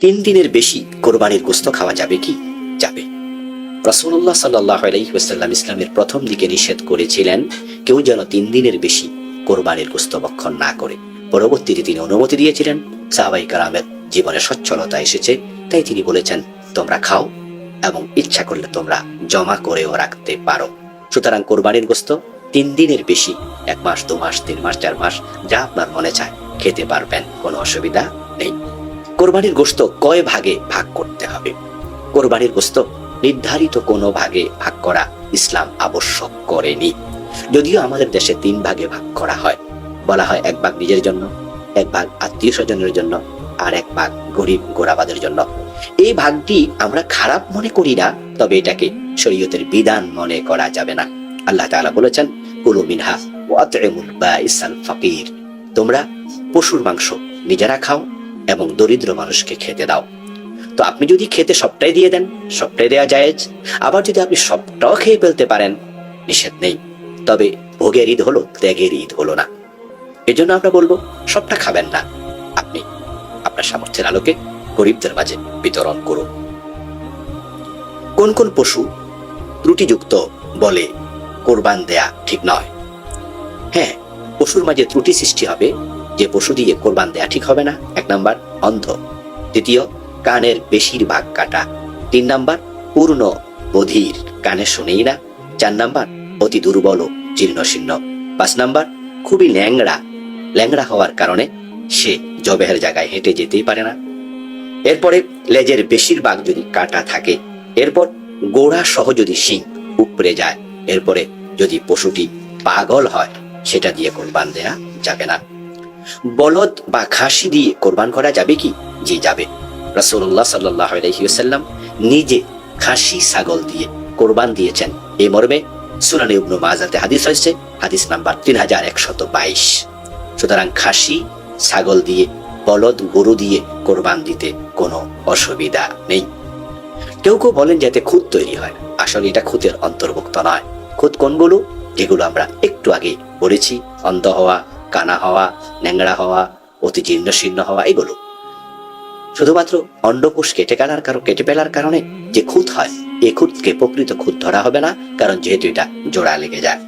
তিন দিনের বেশি কোরবানির গোস্ত খাওয়া যাবে কি? যাবে। রসুল্লাহ সাল্লাহ আলাইসাল্লাম ইসলামের প্রথম দিকে নিষেধ করেছিলেন, কেউ যেন তিন দিনের বেশি কোরবানির গোস্ত ভক্ষণ না করে। পরবর্তীতে তিনি অনুমতি দিয়েছিলেন। সাহাবাই কালামের জীবনে সচ্ছলতা এসেছে, তাই তিনি বলেছেন, তোমরা খাও এবং ইচ্ছা করলে তোমরা জমা করেও রাখতে পারো। সুতরাং কোরবানির গোস্ত তিন দিনের বেশি, এক মাস, দু মাস, তিন মাস, চার মাস, যা আপনার মনে চায়, খেতে পারবেন, কোনো অসুবিধা নেই। কোরবানির গোস্ত কয় ভাগে ভাগ করতে হবে? কোরবানির গোস্ত নির্ধারিত কোনো ভাগে ভাগ করা ইসলাম আবশ্যক করেনি। যদিও আমাদের দেশে তিন ভাগে ভাগ করা হয়। বলা হয় এক ভাগ নিজের জন্য, এক ভাগ আত্মীয় স্বজনের জন্য আর এক ভাগ গরিব গোড়াবাদের জন্য। এই ভাগটি আমরা খারাপ মনে করি না, তবে এটাকে শরীয়তের বিধান মনে করা যাবে না। আল্লাহ তাআলা বলেছেন, কুলু মিনহা ওয়াতইমুল বাইসাল ফাকির। তোমরা পশুর মাংস নিজেরা খাও এবং দরিদ্র মানুষকে খেতে দাও। তো আপনি যদি খেতে সবটাই দিয়ে দেন, সবটাই দেওয়া জায়েজ। আবার যদি আপনি সবটাও খেয়ে ফেলতে পারেন, নিষেধ নেই। তবে ভোগের ঈদ হলো, ত্যাগের ঈদ হলো না। এজন্য আমরা বলব, সবটা খাবেন না। আপনি আপনার সামর্থ্যের আলোকে গরিবদের মাঝে বিতরণ করুন। কোন কোন পশু ত্রুটিযুক্ত বলে কোরবান দেয়া ঠিক নয়। হ্যাঁ পশুর মাঝে ত্রুটি সৃষ্টি হবে যে পশু দিয়ে কোরবান দেয়া ঠিক হবে না, এক নাম্বার অন্ধ। দ্বিতীয়, কানের বেশিরভাগ কাটা। তিন নাম্বার, পূর্ণ বধির, কানে শুনেই না। চার নাম্বার, অতি দুর্বল জীর্ণশীর্ণ। পাঁচ নাম্বার, খুবই ল্যাংড়া। ল্যাংড়া হওয়ার কারণে সে জবেহের জায়গায় হেঁটে যেতেই পারে না। এরপরে, লেজের বেশিরভাগ যদি কাটা থাকে, এরপর গোড়া সহ যদি শিং উপড়ে যায়, এরপরে যদি পশুটি পাগল হয়, সেটা দিয়ে কোরবান দেয়া যাবে না। বলদ বা খাসি দিয়ে কোরবান করা যাবে কি? জি, যাবে। রাসূলুল্লাহ সাল্লাল্লাহু আলাইহি নিজে খাসি, ছাগল দিয়ে কোরবান দিয়েছেন। এই মর্মে সুনানে হাদিস হয়েছে হাদিস নাম্বার তিন হাজার একশত বাইশ। সুতরাং খাসি, ছাগল দিয়ে, বলদ, গরু দিয়ে কোরবান দিতে কোনো অসুবিধা নেই। কেউ কেউ বলেন যাতে খুদ তৈরি হয়। আসলে এটা খুদের অন্তর্ভুক্ত নয়। খুদ কোনগুলো? যেগুলো আমরা একটু আগে বলেছি অন্ধ হওয়া কানা হওয়া, ন্যাংড়া হওয়া, অতি জীর্ণ শীর্ণ হওয়া, এগুলো। শুধুমাত্র অন্ডকোষ কেটে ফেলার কারণ, কেটে ফেলার কারণে যে খুঁত হয়, এ খুঁতকে প্রকৃত খুঁত ধরা হবে না, কারণ যেহেতু এটা জোড়া লেগে যায়।